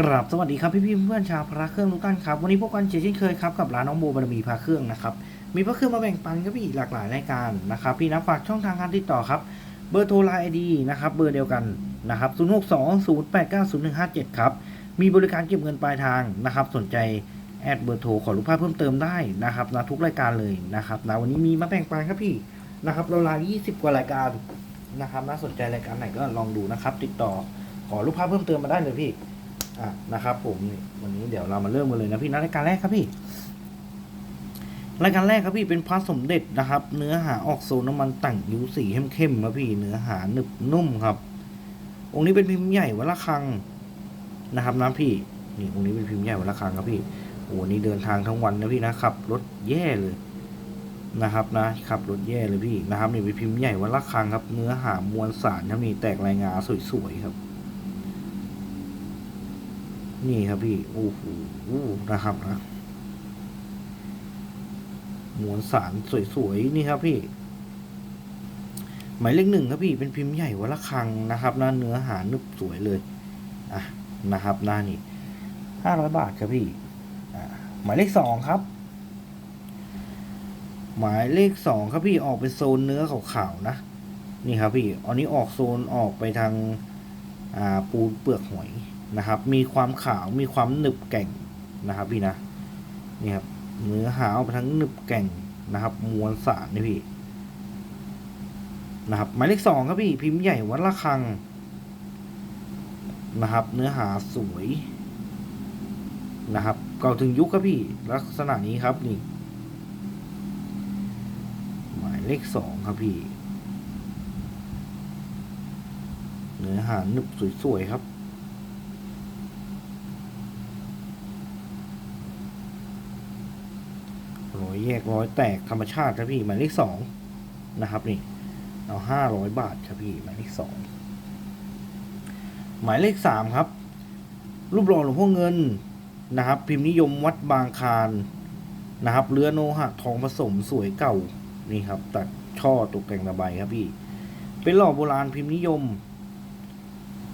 กราบสวัสดีครับพี่พี่เพื่อนชาวพระเครื่องทุกท่านครับวันนี้พบกันเช่นเคยครับกับร้านน้องโบบารมีพระเครื่องนะครับมีพระเครื่องมาแบ่งปันครับพี่หลากหลายรายการนะครับพี่นะฝากช่องทางการติดต่อครับเบอร์โทรไลน์ไอดีนะครับเบอร์เดียวกันนะครับ0 6 2 0 8 9 0 1 5 7ครับมีบริการเก็บเงินปลายทางนะครับสนใจแอดเบอร์โทรขอรูปภาพเพิ่มเติมได้นะครับนะทุกรายการเลยนะครับนะวันนี้มีมาแบ่งปันครับพี่นะครับเราลา20 กว่ารายการนะครับน่าสนใจรายการไหนก็ลองดูนะครับติดต่อขอรูปภาพเพิ่มเติมมาได้เลยพี่ อะนะครับผมนี่วันนี้เดี๋ยวเรามาเริ่มกันเลยนะพี่นะรายการแรกครับพี่รายการแรกครับพี่เป็นพระสมเด็จนะครับ เนื้อหาออกโซนน้ำมันต่งยูสีเข้มๆครับพี่เนื้อหาหนึบนุ่มครับ องค์นี้เป็นพิมพ์ใหญ่วัละคังนะครับนะพี่นี่องค์นี้เป็นพิมพ์ใหญ่วัละคังครับพี่โอ้โหนี่เดินทางทั้งวันนะพี่นะขับรถแย่เลยนะครับนะขับรถแย่เลยพี่นะครับนี่เป็นพิมพ์ใหญ่วัละคังครับ เนื้อหามวลสารครับนี่แตกลายงาสวยๆครับ นี่ครับพี่ โอ้โหนะครับนะมวลสารสวยๆ นี่ครับพี่ หมายเลขหนึ่งครับพี่ เป็นพิมพ์ใหญ่วัละคังนะครับหน้าเนื้อหานึบสวยเลย อะ นะครับหน้านี่ห้าร้อยบาทครับพี่ อ่าหมายเลขสองครับ หมายเลขสองครับพี่ออกเป็นโซนเนื้อขาวๆนะ นี่ครับพี่ อันนี้ออกโซนออกไปทาง อ่า ปูนเปลือกหอย นะครับ มีความขาวมีความหนึบแก่งนะครับพี่นะนี่ครับเนื้อหาออกไปทั้งหนึบแก่งนะครับ มวลสารนี่พี่นะครับหมายเลขสองครับพี่พิมพ์ใหญ่วัดละคังนะครับ เนื้อหาสวยนะครับเก่าถึงยุคครับพี่ ลักษณะนี้ครับนี่ หมายเลขสองครับพี่ เนื้อหาหนึบสวยๆครับ ร้อย แยกร้อยแตกธรรมชาติครับพี่หมายเลขสองนะครับนี่เอาห้าร้อยบาทครับพี่หมายเลขสองหมายเลขสามครับ รูปหล่อหลวงพ่อเงินนะครับ พิมพ์นิยมวัดบางคารนะครับเรือโนหะทองผสมสวยเก่านี่ครับ ตัดช่อตกแต่งระบายครับพี่ เป็นหล่อโบราณพิมพ์นิยม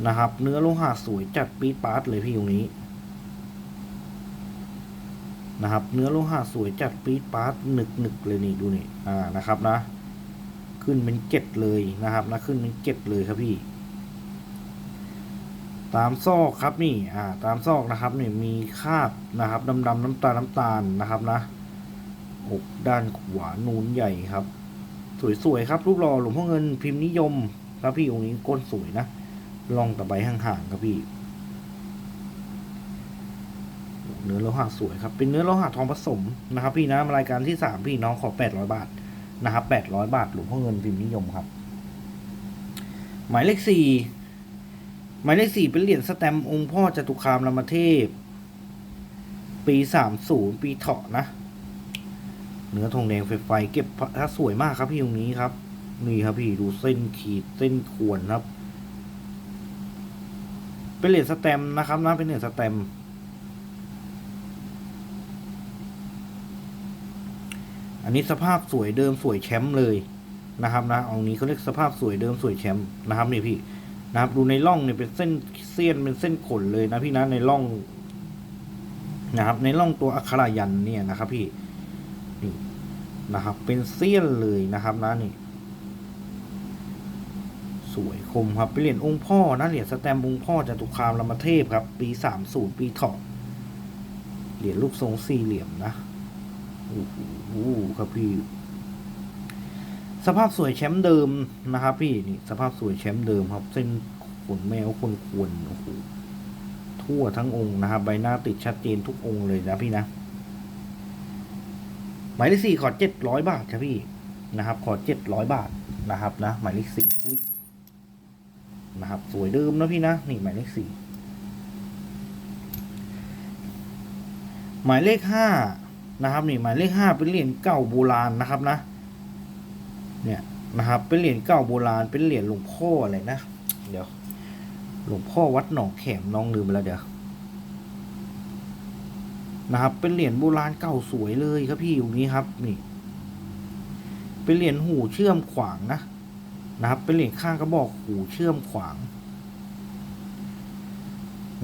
นะครับ เนื้อโลหะสวยจัดปี๊ปาร์ตเลยพี่ตรงนี้ นะครับ เนื้อโลหะสวยจัดปี๊ดปาร์ตหนึกหนึกเลยนี่ดูนี่อ่านะครับนะ ขึ้นเป็นเจ็ดเลยนะครับนะขึ้นเป็นเจ็ดเลยครับพี่ ตามซอกครับนี่อ่าตามซอกนะครับเนี่ยมีคราบนะครับดำดำน้ำตาลน้ำตาลนะครับนะอกด้านขวานูนใหญ่ครับ สวยๆครับ รูปหล่อหลวงพ่อเงินพิมพ์นิยมครับพี่องค์นี้ก้นสวยนะลองตะไบห่างๆครับพี่ เนื้อโลหะสวยครับ เป็นเนื้อโลหะทองผสมนะครับ พี่นะรายการที่สามพี่น้องขอแปดร้อยบาทนะครับแปดร้อยบาทหลวงพ่อเงินพิมพ์นิยมครับ หมายเลขสี่หมายเลขสี่เป็นเหรียญสแตมองค์พ่อจตุคามรามเทพ ปีสามศูนย์ปีเถาะนะเนื้อทองแดงไฟไฟเก็บพระสวยมากครับพี่ตรงนี้ครับ นี่ครับพี่ดูเส้นขีดเส้นขวนครับ เป็นเหรียญสแตมนะครับนะเป็นเหรียญสแตม อันนี้สภาพสวยเดิมสวยแชมป์เลยนะครับนะเอานี้เขาเรียกสภาพสวยเดิมสวยแชมป์นะครับนี่พี่นะครับดูในร่องเนี่ยเป็นเส้นเสี้ยนเป็นเส้นขนเลยนะพี่นะในร่องนะครับ ในร่องตัวอักขรายันเนี่ยนะครับ พี่นี่นะครับ เป็นเสี้ยนเลยนะครับนะนี่ สวยคมครับเป็นเหรียญองค์พ่อนะเหรียญสแตมป์องค์พ่อจตุคามรามเทพครับ ปีสามศูนย์ปีถาะเหรียญรูปทรงสี่เหลี่ยมนะ โอ้ครับพี่ สภาพสวยแชมป์เดิมนะครับ พี่นี่สภาพสวยแชมป์เดิมครับ เส้นขนแมวขนควรโอ้โหทั่วทั้งองค์นะครับใบหน้าติดชัดเจนทุกองค์เลยนะพี่นะหมายเลขสี่ขอเจ็ดร้อยบาทครับพี่นะครับ ขอเจ็ดร้อยบาทนะครับนะหมายเลขสี่อุ้ยนะครับ สวยเดิมนะพี่นะนี่หมายเลขสี่หมายเลขห้า นะครับนี่หมายเลขห้าเป็นเหรียญเก่าโบราณนะครับนะเนี่ยนะครับเป็นเหรียญเก่าโบราณเป็นเหรียญหลวงพ่ออะไรนะเดี๋ยวหลวงพ่อวัดหนองแขมน้องลืมไปแล้วเดี๋ยวนะครับเป็นเหรียญโบราณเก่าสวยเลยครับพี่อยู่นี้ครับนี่ เป็นเหรียญหูเชื่อมขวางนะนะครับ เป็นเหรียญข้างกระบอกหูเชื่อมขวาง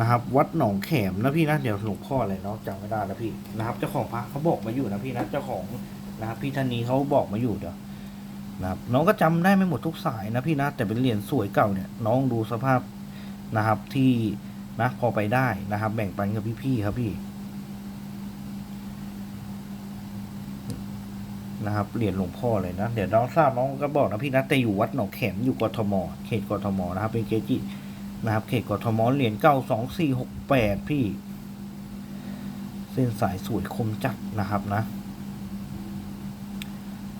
นะครับ วัดหนองแขมนะพี่นะเดี๋ยวหลวงพ่ออะไรเนาะจำไม่ได้แล้วพี่นะครับเจ้าของพระเขาบอกมาอยู่นะพี่นะเจ้าของนะครับพี่ท่านนี้เขาบอกมาอยู่เดี๋ยวนะครับน้องก็จำได้ไม่หมดทุกสายนะพี่นะแต่เป็นเหรียญสวยเก่าเนี่ยน้องดูสภาพนะครับที่นะพอไปได้นะครับ แบ่งปันกับพี่ๆครับพี่นะครับเหรียญหลวงพ่อเลยนะ เดี๋ยวน้องทราบน้องก็บอกนะพี่นะแต่อยู่วัดหนองแขมอยู่กทมเขตกทมนะครับเป็นเกจิ นะครับเขตกทมเหรียญเก้าสองสี่หกแปดพี่ เส้นสายสวยคมจัดนะครับนะ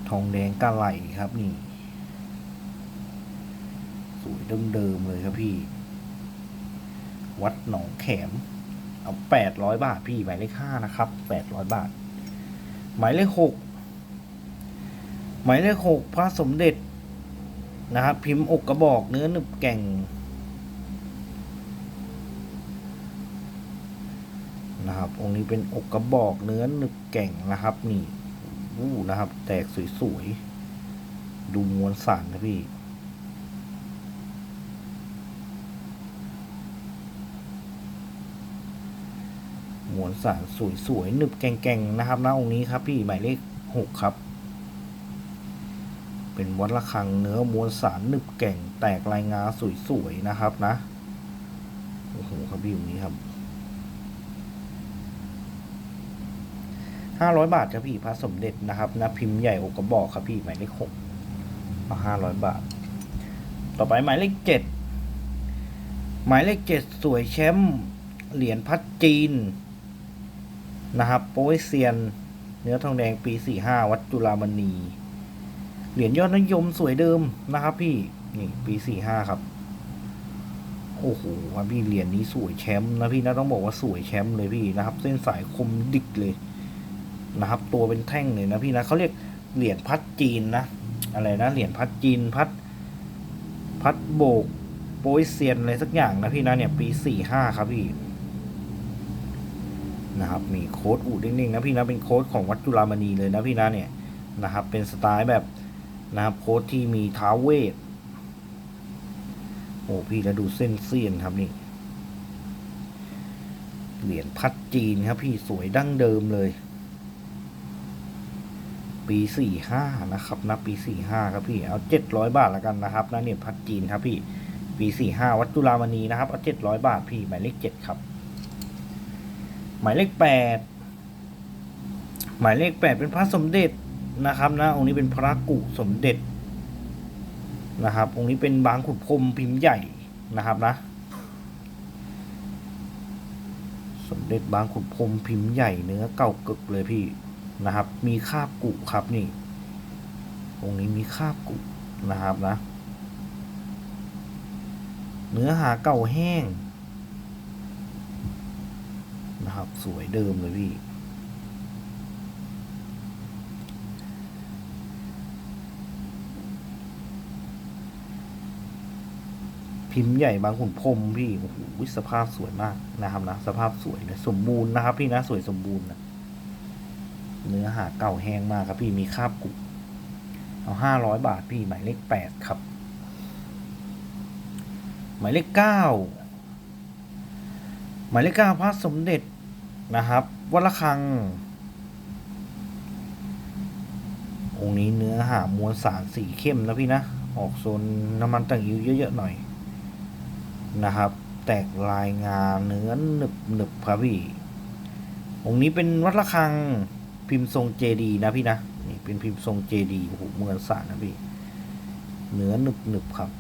ทองแดงกะไหลครับนี่ สวยเดิมๆเลยครับพี่ วัดหนองแขม เอาแปดร้อยบาทพี่หมายเลขห้านะครับแปดร้อยบาท หมายเลขหกหมายเลขหกพระสมเด็จนะครับ พิมพ์อกกระบอกเนื้อหนึบแก่ง นะครับ องค์นี้เป็นอกกระบอกเนื้อหนึบแก่งนะครับ นี่วู้นะครับ แตกสวยๆ ดูมวลสารนะพี่มวลสารสวยๆหนึบแก่งๆนะครับนะองค์นี้ครับ พี่หมายเลขหกครับ เป็นวัดระฆังเนื้อมวลสารหนึบแก่งแตกลายงาสวยๆนะครับนะโอ้โหครับพี่องค์นี้ครับ ห้าร้อยบาทครับพี่พระสมเด็จนะครับนะพิมพ์ใหญ่อกกระบอกครับพี่หมายเลขหกเอาห้าร้อยบาท ต่อไปหมายเลขเจ็ดหมายเลขเจ็ดสวยแชมป์เหรียญพัดจีนนะครับโปยเซียน เนื้อทองแดงปีสี่ห้าวัดจุฬามณีเหรียญยอดนิยมสวยเดิมนะครับ พี่นี่ปีสี่ห้าครับโอ้โหครับพี่เหรียญนี้สวยแชมป์นะพี่นะต้องบอกว่าสวยแชมป์เลยพี่นะครับ เส้นสายคมดิกเลย นะครับ ตัวเป็นแท่งเลยนะพี่นะเขาเรียกเหรียญพัดจีนนะ อะไรนะเหรียญพัดจีนพัด พัดโบกโปยเซียนอะไรสักอย่างนะพี่นะเนี่ยปีสี่ห้าครับพี่นะครับมีโค้ดอูดนิ่งๆนะพี่นะเป็นโค้ดของวัดจุฬามณีเลยนะพี่นะเนี่ยนะครับ เป็นสไตล์แบบนะครับโค้ดที่มีท้าเวทโอ้พี่แล้วดูเส้นเสียนครับนี่เหรียญพัดจีนครับพี่สวยดั้งเดิมเลย ปีสี่ห้านะครับนะปีสี่ห้าครับพี่เอาเจ็ดร้อยบาทแล้วกันนะครับนะเนี่ยพัดจีนครับพี่ปีสี่ห้าวัดจุฬามณีนะครับเอาเจ็ดร้อยบาทพี่หมายเลขเจ็ดครับ หมายเลขแปดหมายเลขแปดเป็นพระสมเด็จนะครับนะองค์นี้เป็นพระกุสมเด็จนะครับองค์นี้เป็นบางขุนพรมพิมพ์ใหญ่นะครับนะ สมเด็จบางขุนพรมพิมพ์ใหญ่เนื้อเก่ากึกเลยพี่ นะครับ มีคาบกุครับนี่องนี้มีคาบกุนะครับนะ เนื้อหาเก่าแห้งนะครับ สวยเดิมเลยพี่พิมพ์ใหญ่บางขุนพรมพี่โอ้โหสภาพสวยมากนะครับนะ สภาพสวยเลยสมบูรณ์นะครับ พี่นะสวยสมบูรณ์นะ เนื้อหาเก่าแห้งมากครับพี่มีคราบกุเอาห้าร้อยบาทพี่หมายเลขแปดครับ หมายเลขเก้าหมายเลขเก้าพระสมเด็จนะครับวัดระฆัง องค์นี้เนื้อหามวลสารสีเข้มนะพี่นะ ออกโซนน้ำมันต่างยิวเยอะๆหน่อยนะครับ แตกลายงาเนื้อหนึบหนึบครับพี่องค์นี้เป็นวัดระฆัง พิมพ์ทรงเจดีนะพี่นะนี่เป็นพิมพ์ทรงเจดีโอ้โหเมวลสานะพี่เนื้อหนึบหนึบครับ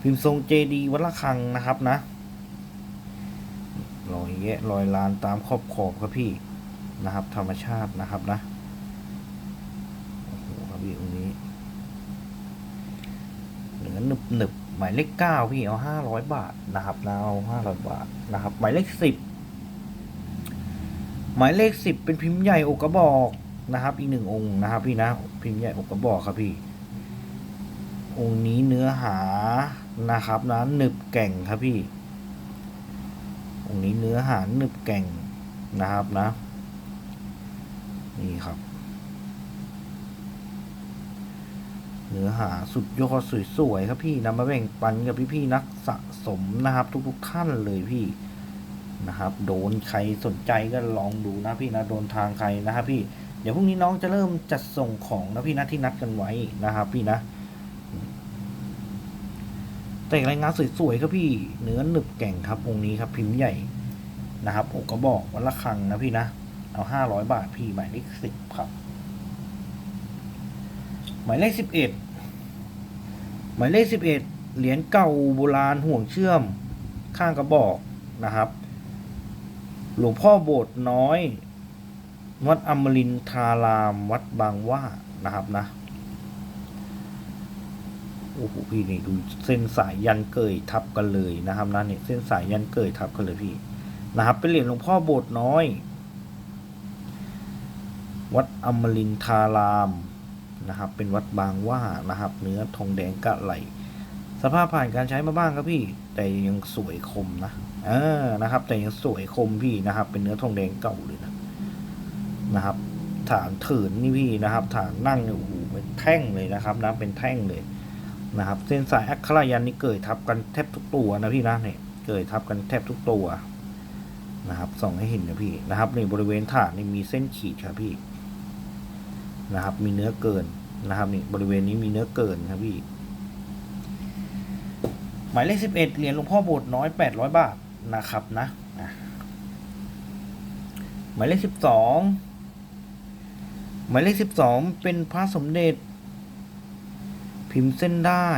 พิมพ์ทรงเจดีวัดระฆังนะครับนะรอยแยะรอยลานตามขอบขอบครับพี่นะครับ ธรรมชาตินะครับนะโอ้โหครับพี่องนี้เนื้อหนึบหนึบหมายเลขเก้าพี่เอาห้าร้อยบาทนะครับนะเอาห้าร้อยบาทนะครับ หมายเลขสิบ หมายเลขสิบเป็นพิมพ์ใหญ่อกกระบอกนะครับ อีกหนึ่งองค์นะครับ พี่นะพิมพ์ใหญ่อกกระบอกครับพี่ องค์นี้เนื้อหานะครับนะหนึบแก่งครับพี่ องค์นี้เนื้อหาหนึบแก่งนะครับนะ นี่ครับ เนื้อหาสุดยอดสวยๆครับพี่นำมาแบ่งปันกับพี่ๆนักสะสมนะครับ ทุกๆท่านเลยพี่ นะครับ โดนใครสนใจก็ลองดูนะพี่นะโดนทางใครนะครับพี่เดี๋ยวพรุ่งนี้น้องจะเริ่มจัดส่งของนะพี่นะที่นัดกันไว้นะครับพี่นะแต่งรายงานสวยๆครับพี่เนื้อหนึบแก่งครับองค์นี้ครับพิมพ์ใหญ่นะครับอกกระบอกวันละครังนะพี่นะเอาห้าร้อยบาทพี่หมายเลขสิบครับ หมายเลขสิบเอ็ดหมายเลขสิบเอ็ดเหรียญเก่าโบราณห่วงเชื่อมข้างกระบอกนะครับ หลวงพ่อโบสถ์น้อย วัดอมรินทาราม วัดบางว่านะครับนะ โอ้โหพี่นี่ดูเส้นสายยันเกยทับกันเลยนะครับนะเนี่ยเส้นสายยันเกยทับกันเลยพี่นะครับเป็นเหรียญหลวงพ่อโบสถ์น้อย วัดอมรินทารามนะครับ เป็นวัดบางว่านะครับ เนื้อทองแดงกะไหลสภาพผ่านการใช้มาบ้างครับพี่ แต่ยังสวยคมนะ เออนะครับ แต่ยังสวยคมพี่นะครับ เป็นเนื้อทองแดงเก่าเลยนะนะครับ ฐานเถินนี่พี่นะครับ ฐานนั่งเนี่ยโอ้โหเป็นแท่งเลยนะครับนะเป็นแท่งเลยนะครับ เส้นสายอัคครายันนี่เกิดทับกันแทบทุกตัวนะพี่นะเนี่ยเกิดทับกันแทบทุกตัวนะครับส่องให้เห็นนะพี่นะครับในบริเวณฐานนี่มีเส้นขีดครับพี่นะครับ มีเนื้อเกินนะครับนี่บริเวณนี้มีเนื้อเกินครับพี่หมายเลขสิบเอ็ดเหรียญหลวงพ่อโบสถ์น้อยแปดร้อยบาท นะครับนะหมายเลขสิบสองหมายเลขสิบสองเป็นพระสมเด็จ พิมพ์เส้นได้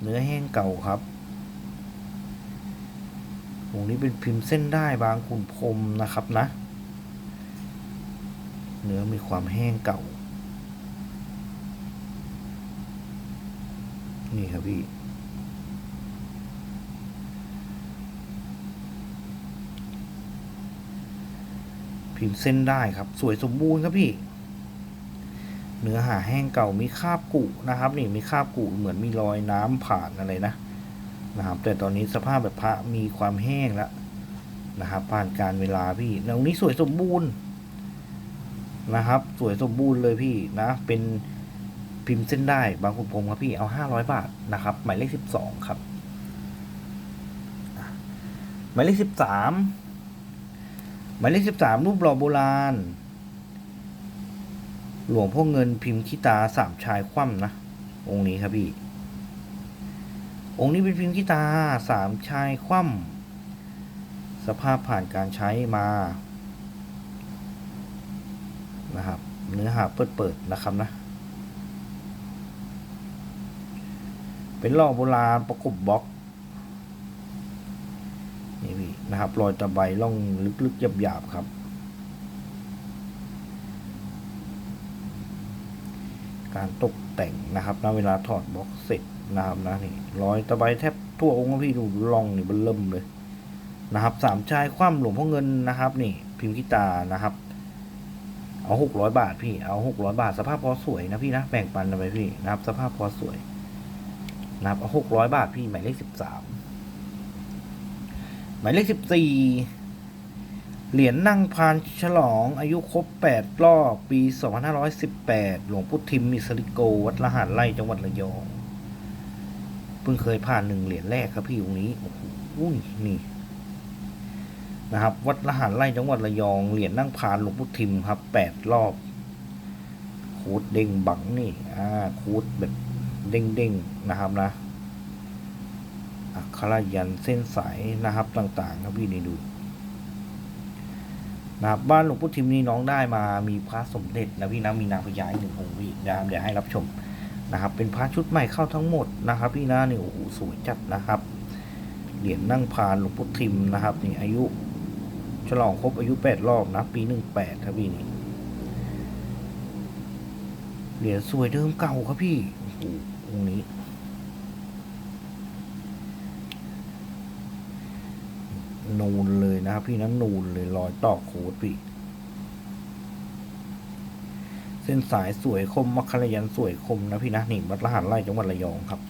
เนื้อแห้งเก่าครับวงนี้เป็นพิมพ์เส้นได้บางขุนพรมนะครับนะ เนื้อมีความแห้งเก่า นี่ครับพี่ พิมพ์เส้นได้ครับ สวยสมบูรณ์ครับพี่ เนื้อหาแห้งเก่ามีคราบกุนะครับ นี่มีคราบกุเหมือนมีรอยน้ำผ่านอะไรนะนะครับ แต่ตอนนี้สภาพแบบพระมีความแห้งแล้วนะครับผ่านการเวลาพี่แล้วนี้สวยสมบูรณ์นะครับ สวยสมบูรณ์เลยพี่นะ เป็นพิมพ์เส้นได้ บางขุนพรมครับพี่เอาห้าร้อยบาทนะครับ หมายเลขสิบสองครับ หมายเลขสิบสาม มายเลขสิบสามรูปหล่อโบราณ หลวงพ่อเงินพิมพ์ขี้ตาสามชายคว่ำนะ องค์นี้ครับพี่ องค์นี้เป็นพิมพ์ขี้ตาสามชายคว่ำสภาพผ่านการใช้มานะครับ เนื้อหาเปิดๆนะครับนะ เป็นหล่อโบราณประกบบล็อก นะครับรอยตะไบล่องลึกๆหยาบๆครับ การตกแต่งนะครับนะเวลาถอดบล็อกเสร็จนะครับนะนี่รอยตะไบแทบทั่วองค์พี่ดูล่องนี่เบนเริ่มเลยนะครับสามชายคว่ำหลวงพ่อเงินนะครับ นี่พิมพ์กีตานะครับเอาหกร้อยบาทพี่ เอาหกร้อยบาท สภาพพอสวยนะพี่นะแบ่งปันกันไปพี่นะครับ สภาพพอสวยนะครับเอาหกร้อยบาทพี่หมายเลขสิบสาม หมายเลขสิบสี่เหรียญนั่งพานฉลองอายุครบ 8 รอบ ปี 2518 หลวงพุทธิมมิสริโก วัดละหารไร่จังหวัดระยอง เพิ่งเคยผ่านหนึ่งเหรียญแรกครับพี่องนี้โอ้โหอุ้ยนี่นะครับ วัดละหารไร่จังหวัดระยอง เหรียญนั่งพานหลวงพุทธิมครับ 8 รอบ โคดเด้งบังนี่ อ่า โคดแบบด้งเด้งๆนะครับนะ อักขระยันเส้นสายนะครับต่างๆครับพี่นี่ดูนะครับบ้านหลวงพุทธิมนี่น้องได้มามีพระสมเด็จนะพี่นะมีนางพญาอีกหนึ่งองค์พี่นะครับเดี๋ยวให้รับชมนะครับ เป็นพระชุดใหม่เข้าทั้งหมดนะครับ พี่นะนี่โอ้โหสวยจัดนะครับเหรียญนั่งพานหลวงพุทธิมนะครับ นี่อายุฉลองครบอายุแปดรอบนะปีหนึ่งแปดครับพี่นี่เหรียญสวยเดิมเก่าครับพี่โอ้โหองค์นี้ นูนเลยนะครับพี่นั้นนูนเลยรอยต่อโค้ดพี่เส้นสายสวยคมมัคคารยันสวยคมนะพี่นะนี่วัดละหารไร่จังหวัดระยองครับ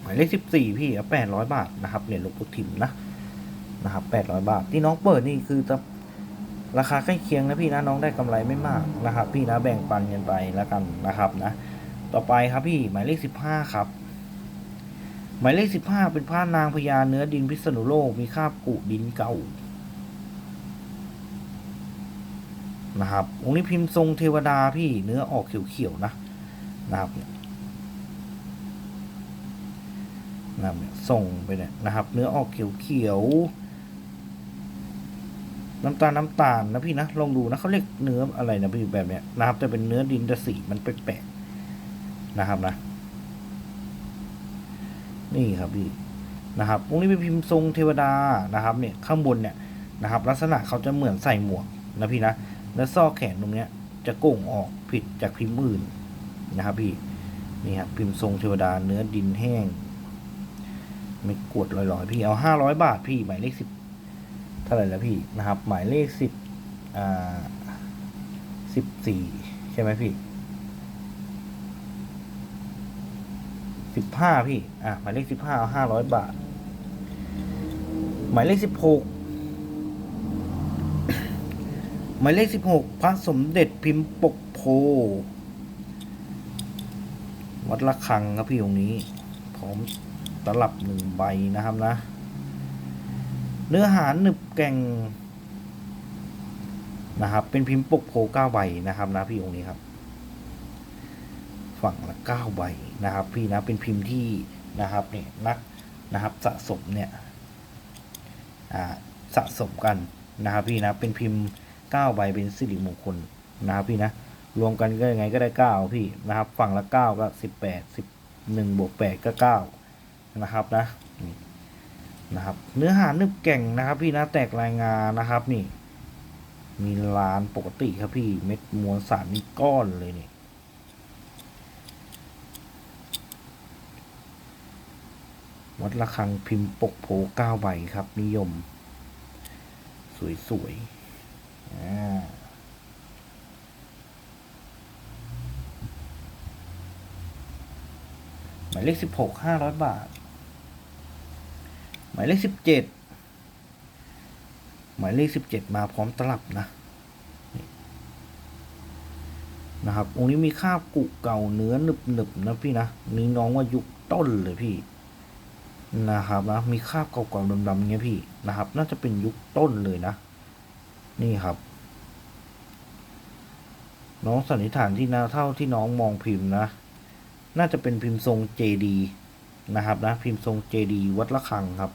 หมายเลขสิบสี่พี่แปดร้อยบาทนะครับเหรียญหลวงปู่ทิมนะนะครับแปดร้อยบาท ที่น้องเปิดนี่คือจะราคาใกล้เคียงนะพี่นะน้องได้กำไรไม่มากนะครับ พี่นะแบ่งปันกันไปแล้วกันนะครับนะ ต่อไปครับพี่หมายเลขสิบห้าครับ หมายเลขสิบห้าเป็นผ้านางพญาเนื้อดินพิษณุโลกมีคาบกุดินเก่านะครับองค์นี้พิมพ์ทรงเทวดาพี่เนื้อออกเขียวๆนะนะครับนะครับเนี่ยส่งไปเนี่ยนะครับ เนื้อออกเขียวๆน้ำตาลน้ำตาลนะพี่นะลองดูนะเขาเรียกเนื้ออะไรนะพี่แบบเนี้ยนะครับแต่เป็นเนื้อดินแต่สีมันแปลก นะครับนะ นี่ครับพี่นะครับพวกนี้เป็นพิมพ์ทรงเทวดานะครับเนี่ยข้างบนเนี่ยนะครับ ลักษณะเขาจะเหมือนใส่หมวกนะพี่นะแล้วซอกแขนตรงเนี้ย จะโก่งออกผิดจากพิมพ์อื่นนะครับพี่นี่ครับพิมพ์ทรงเทวดาเนื้อดินแห้ง ไม่กวดลอยๆพี่เอาห้าร้อยบาทพี่หมายเลขสิบเท่าไหร่แล้วพี่นะครับ หมายเลขสิบอ่าสิบสี่ใช่ไหมพี่ สิบห้าพี่ อะ หมายเลขสิบห้าเอาห้าร้อยบาท หมายเลขสิบหกหมายเลขสิบหกพระสมเด็จพิมพ์ปกโพ วัดละคังครับพี่องค์นี้ พร้อมตลับหนึ่งใบนะครับนะ เนื้อหาหนึบแก่งนะครับ เป็นพิมพ์ปกโพเก้าใบนะครับนะพี่องค์นี้ครับ ฝั่งละเก้าใบนะครับ พี่นะเป็นพิมพ์ที่นะครับเนี่ยนักนะครับสะสมเนี่ยสะสมกันนะครับพี่นะเป็นพิมพ์เก้าใบเป็นสิริมงคลนะครับพี่นะรวมกันก็ยังไงก็ได้เก้าพี่นะครับ ฝั่งละเก้าก็สิบแปดสิบหนึ่งบวกแปดก็เก้านะครับนะนะครับ เนื้อหานึบแก่งนะครับ พี่นะแตกรายงานนะครับนี่ มีล้านปกติครับพี่เม็ดมวลสารนี่ก้อนเลยนี่ วัดระฆังพิมพ์ปกโผเก้าใบครับ นิยม สวยๆอ่าหมายเลขสิบหกห้าร้อยบาท หมายเลขสิบเจ็ดหมายเลขสิบเจ็ดมาพร้อมตลับนะนะครับองค์นี้มีคราบกุเก่าเนื้อหนึบๆนะพี่นะนี่น้องว่ายุคต้นเลยพี่ นะครับนะมีคราบเก่าๆดำๆเงี้ยพี่นะครับ น่าจะเป็นยุคต้นเลยนะ นี่ครับ น้องสันนิษฐานที่นาเท่าที่น้องมองพิมพ์นะ น่าจะเป็นพิมพ์ทรงเจดีนะครับนะ พิมพ์ทรงเจดีวัดละคังครับ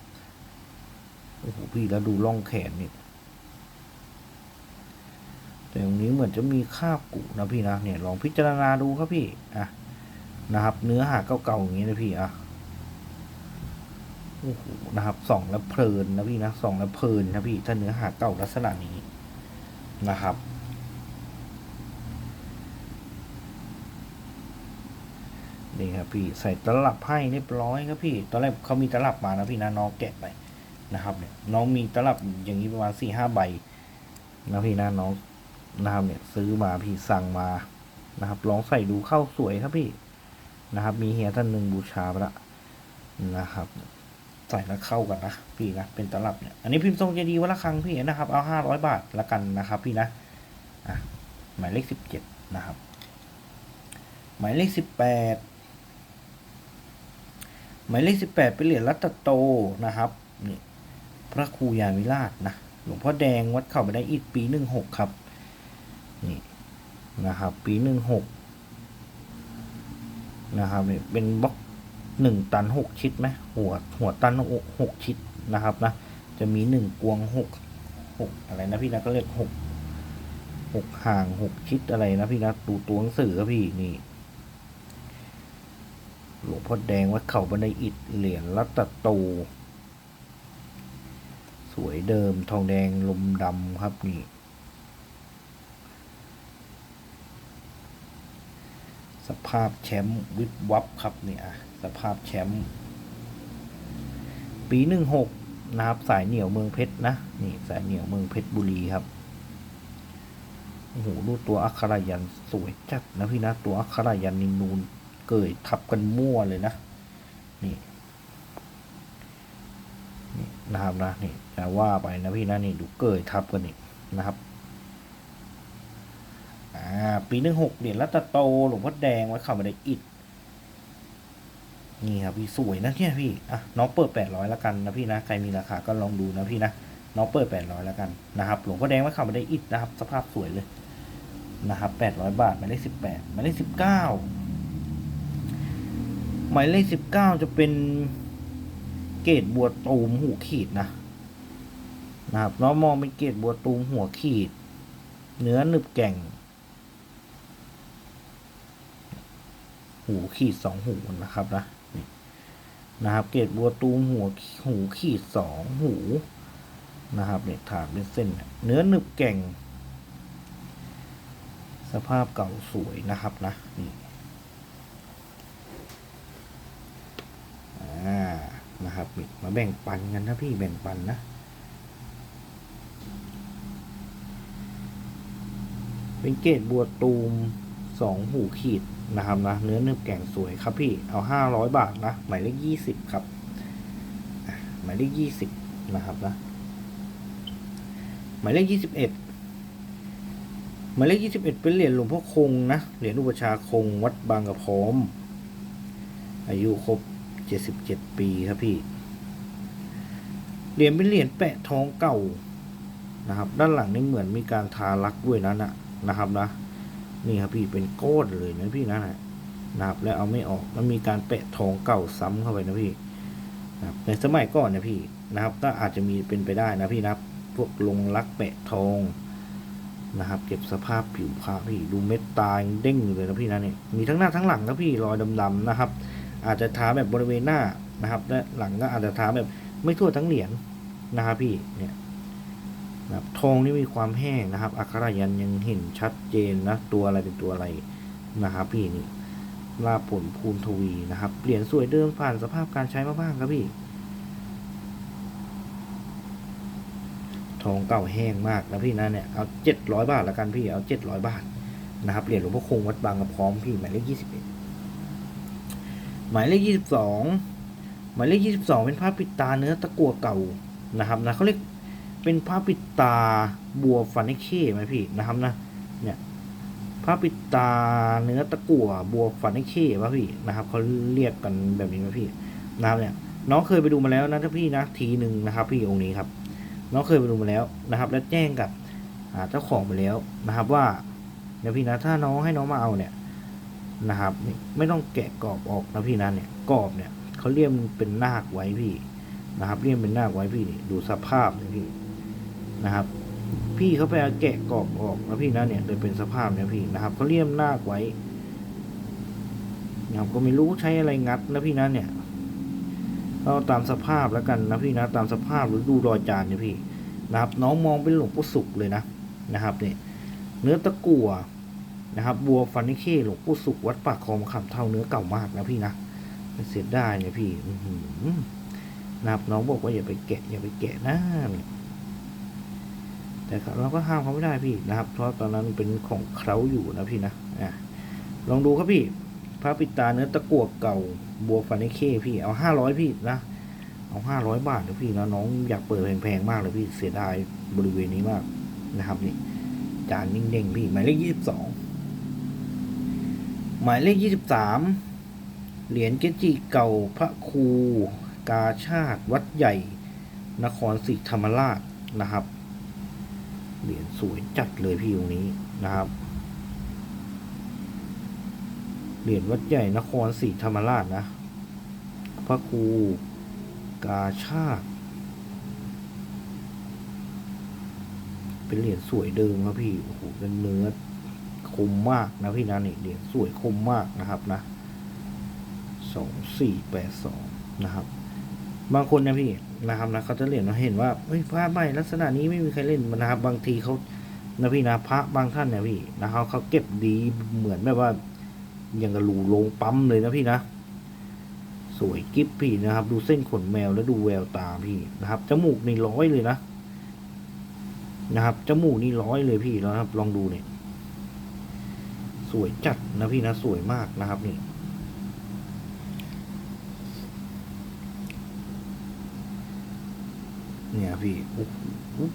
โอ้โหพี่แล้วดูร่องแขนนี่แต่ตรงนี้เหมือนจะมีคาบกุนะพี่นะเนี่ยลองพิจารณาดูครับพี่อะนะครับ เนื้อหาเก่าๆอย่างนี้นะพี่อะ อ้โหนะครับส่องแล้วเพลินนะพี่นะส่องแล้วเพลินนะพี่ถ้าเนื้อหาเก่าลักษณะนี้นะครับ นี่ครับพี่ใส่ตลับให้เรียบร้อยครับพี่ ตอนแรกเขามีตลับมานะพี่นะน้องแกะไปนะครับเนี่ยน้องมีตลับอย่างนี้ประมาณสี่ห้าใบนะพี่นะน้องนะครับเนี่ยซื้อมาพี่สั่งมานะครับ ลองใส่ดูเข้าสวยครับพี่นะครับ มีเฮียท่านหนึ่งบูชาไปละนะครับ ใส่แล้วเข้ากันนะพี่นะเป็นตลับเนี่ยอันนี้พิมพ์ทรงเจดีวัดละครังพี่นะครับเอาห้าร้อยบาทละกันนะครับ พี่นะอะหมายเลขสิบเจ็ดนะครับ หมายเลขสิบแปดหมายเลขสิบแปดเป็นเหรียญรัตโตนะครับนี่พระครูยาวิราชนะหลวงพ่อแดงวัดเข้าไปได้อีกปีหนึ่งหกครับนี่นะครับ ปีหนึ่งหกนะครับนี่เป็นบล็อก หนึ่งตันหกชิดไหมหัวหัวตันหกชิดนะครับนะจะมีหนึ่งกวงหกหกอะไรนะพี่นะก็เรียกหกหกห่างหกชิดอะไรนะพี่นะดูตัวหนังสือครับพี่นี่หลวงพ่อแดงวัดเขาบันไดอิฐเหรียญรัตโตสวยเดิมทองแดงลมดำครับนี่ สภาพแชมป์วิบวับครับเนี่ยสภาพแชมป์ปีหนึ่งหกนะครับสายเหนียวเมืองเพชรนะนี่สายเหนียวเมืองเพชรบุรีครับโอ้โหรูปตัวอัครายันสวยจัดนะพี่นะตัวอัครายันนินูนเกยทับกันมั่วเลยนะนี่นี่นะครับนะนี่จะว่าไปนะพี่นะนี่ดูเกยทับกันนี่นะครับ อ่าปีหนึ่งหกเหรียญรัตโตหลวงพ่อแดงไว้เข้ามาได้อิดนี่ครับพี่สวยนะเนี่ยพี่อะน้องเปิดแปดร้อยแล้วกันนะพี่นะใครมีราคาก็ลองดูนะพี่นะน้องเปิดแปดร้อยแล้วกันนะครับหลวงพ่อแดงไว้เข้ามาได้อิดนะครับ สภาพสวยเลยนะครับแปดร้อยบาทหมายเลขสิบแปดหมายเลขสิบเก้าหมายเลขสิบเก้าจะเป็นเกตบัวตูมหูขีดนะนะครับน้องมองเป็นเกตบัวตูมหัวขีด เนื้อหนึบแก่ง หูขีดสองหูนะครับนะนี่นะครับ เกตบัวตูมหัวหูขีดสองหูนะครับเนี่ยถากเป็นเส้น เนื้อหนึบแก่ง สภาพเก่าสวยนะครับนะนี่อ่านะครับมาแบ่งปันกันนะพี่แบ่งปันนะเป็นเกตบัวตูมสองหูขีด นะครับนะเนื้อเนื้อแก่งสวยครับพี่เอาห้าร้อยบาทนะหมายเลขยี่สิบครับหมายเลขยี่สิบนะครับนะหมายเลขยี่สิบเอ็ดหมายเลขยี่สิบเอ็ดเป็นเหรียญหลวงพ่อคงนะเหรียญอุปชาคงวัดบางกระพร้อม อายุครบเจ็ดสิบเจ็ดปีครับพี่เหรียญเป็นเหรียญแปะทองเก่านะครับ ด้านหลังนี่เหมือนมีการทาลักด้วยนะนะนะครับนะ นี่ครับพี่เป็นก้อนเลยนะพี่นะนะครับแล้วเอาไม่ออกมันมีการแปะทองเก่าซ้ำเข้าไปนะพี่นะครับในสมัยก่อนนะพี่นะครับ ก็อาจจะมีเป็นไปได้นะพี่นะพวกลงลักแปะทองนะครับ เก็บสภาพผิวพระพี่ดูเม็ดตายเด้งเลยนะพี่นะเนี่ยมีทั้งหน้าทั้งหลังนะพี่รอยดำๆนะครับ อาจจะทาแบบบริเวณหน้านะครับ และหลังก็อาจจะทาแบบไม่ทั่วทั้งเหรียญนะครับพี่เนี่ย นะครับทองนี่มีความแห้งนะครับ อักขระยันยังเห็นชัดเจนนะตัวอะไรเป็นตัวอะไรนะครับพี่นี่ลาผลภูนทวีนะครับเหรียญสวยเดิมผ่านสภาพการใช้มาบ้างครับพี่ ทองเก่าแห้งมากนะพี่นะเนี่ยเอาเจ็ดร้อยบาทละกันพี่เอาเจ็ดร้อยบาทนะครับเหรียญหลวงพ่อคงวัดบางกระพร้อมพี่หมายเลขยี่สิบเอ็ดหมายเลขยี่สิบสองหมายเลขยี่สิบสองเป็นผ้าปิดตาเนื้อตะกั่วเก่านะครับนะเขาเรียก เป็นผ้าปิตาบัวฟันไอเข้ไหมพี่นะครับนะเนี่ยผ้าปิตาเนื้อตะกั่วบัวฟันไอเข้ป่ะพี่นะครับเขาเรียกกันแบบนี้ไหมพี่นะครับเนี่ยน้องเคยไปดูมาแล้วนะถ้าพี่นะทีหนึ่งนะครับ พี่องค์นี้ครับ น้องเคยไปดูมาแล้วนะครับ แล้วแจ้งกับเจ้าของไปแล้วนะครับ ว่าเดี๋ยวพี่นะถ้าน้องให้น้องมาเอาเนี่ยนะครับไม่ต้องแกะกรอบออกนะพี่นะเนี่ยกรอบเนี่ยเขาเรียมเป็นนาคไว้พี่นะครับเรียมเป็นนาคไว้พี่ดูสภาพเลยพี่ นะครับ พี่เขาไปเอาแกะกรอบออกนะพี่นะเนี่ยเลยเป็นสภาพเนี่ยพี่นะครับเขาเลี่ยมหน้าไว้นะครับก็ไม่รู้ใช้อะไรงัดนะพี่นะเนี่ยเราตามสภาพแล้วกันนะพี่นะตามสภาพหรือดูรอยจานเนี่ยพี่นะครับ น้องมองเป็นหลวงปู่สุกเลยนะนะครับเนี่ยเนื้อตะกั่วนะครับบัวฟันนิเคหลวงปู่สุกวัดปากคลองคำเท่าเนื้อเก่ามากนะพี่นะเสียได้เนี่ยพี่นะครับน้องบอกว่าอย่าไปแกะอย่าไปแกะนะเนี่ย แต่เราก็ห้ามเขาไม่ได้พี่นะครับ เพราะตอนนั้นเป็นของเขาอยู่นะพี่นะอะลองดูครับพี่พระปิตาเนื้อตะกั่วเก่าบัวฟานิเคพี่เอาห้าร้อยพี่นะเอาห้าร้อยบาทนะพี่นะน้องอยากเปิดแพงๆมากเลยพี่เสียดายบริเวณนี้มากนะครับนี่จานนิ่งเด้งพี่หมายเลขยี่สิบสองหมายเลขยี่สิบสามเหรียญเกจิเก่าพระครูกาชาติวัดใหญ่ นครศรีธรรมราชนะครับ เหรียญสวยจัดเลยพี่ตรงนี้นะครับ เหรียญวัดใหญ่นครศรีธรรมราชนะ พระครูกาชาติ เป็นเหรียญสวยเดิมครับพี่ โอ้โห เป็นเนื้อคมมากนะพี่นะนี่เหรียญสวยคมมากนะครับนะสองสี่แปดสองนะครับ บางคนนะพี่ นะครับนะเขาจะเรียนมาเห็นว่าเฮ้ยพระใบลักษณะนี้ไม่มีใครเล่นนะครับบางทีเขานะพี่นะพระบางท่านเนี่ยพี่นะครับเขาเก็บดีเหมือนแบบว่าอย่างกระลูลงปั๊มเลยนะพี่นะสวยกิ๊บพี่นะครับ ดูเส้นขนแมวแล้วดูแววตาพี่นะครับจมูกนี่ร้อยเลยนะนะครับจมูกนี่ร้อยเลยพี่แล้วนะครับ ลองดูเนี่ยสวยจัดนะพี่นะสวยมากนะครับนี่ เนี่ยพี่อุ๊บอุ๊บ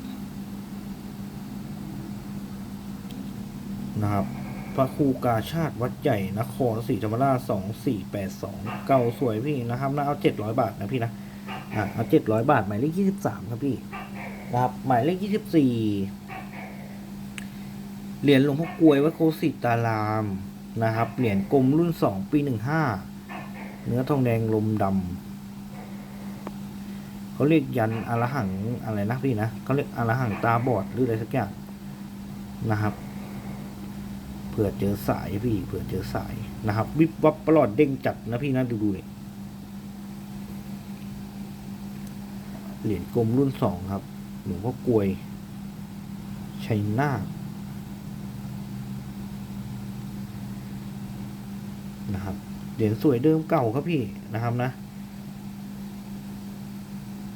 นะครับ พระครูกาชาติวัดใหญ่นครศรีธรรมราชสองสี่แปดสองเก่าสวยพี่นะครับนะเอาเจ็ดร้อยบาทนะพี่นะอะเอาเจ็ดร้อยบาท หมายเลขยี่สิบสามครับพี่นะครับหมายเลขยี่สิบสี่เหรียญหลวงพ่อกลวยวัดโคสิตารามนะครับเหรียญกลมรุ่นสองปีหนึ่งห้าเนื้อทองแดงลมดำ เขาเรียกยันอรหังอะไรนะพี่นะเขาเรียกอรหังตาบอดหรืออะไรสักอย่างนะครับ เผื่อเจอสายพี่เผื่อเจอสายนะครับ วิบวับประหลอดเด้งจัดนะพี่นะดูดูเนี่ยเหรียญกลมรุ่นสองครับหลวงพ่อกลวยชัยนาทนะครับเหรียญสวยเดิมเก่าครับพี่นะครับนะ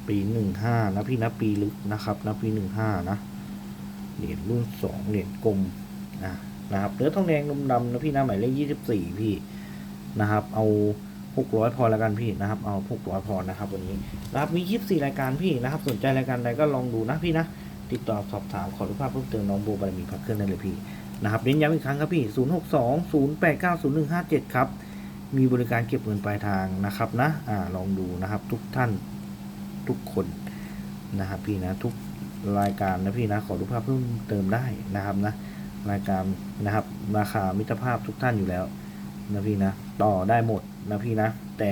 ปีหนึ่งห้านะพี่นะปีลึกนะครับนะปีหนึ่งห้านะเหรียญรุ่นสองเหรียญกลมอะนะครับเนื้อทองแดงนมดำนะพี่นะหมายเลขยี่สิบสี่พี่นะครับ เอาหกร้อยพอแล้วกันพี่นะครับ เอาหกร้อยพอนะครับ วันนี้นะครับมียี่สิบสี่รายการพี่นะครับ สนใจรายการใดก็ลองดูนะพี่นะติดต่อสอบถามขอรูปภาพเพิ่มเติมน้องโบบารมีพักเครื่องได้เลยพี่นะครับเน้นย้ำอีกครั้งครับพี่ศูนย์หกสองศูนย์แปดเก้าศูนย์หนึ่งห้าเจ็ดครับ มีบริการเก็บเงินปลายทางนะครับนะอ่าลองดูนะครับทุกท่าน ทุกคนนะครับพี่นะทุกรายการนะพี่นะขอรูปภาพเพิ่มเติมได้นะครับนะรายการนะครับราคามิตรภาพทุกท่านอยู่แล้วนะพี่นะต่อได้หมดนะพี่นะ แต่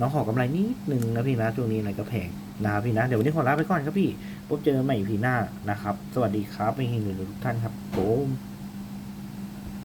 น้องขอกำไรนิดนึงนะพี่นะช่วงนี้อะไรก็แพงนะครับพี่นะเดี๋ยววันนี้ขอลาไปก่อนครับพี่พบเจอใหม่พีหน้านะครับ สวัสดีครับไม่เฮงเลยทุกท่านครับผม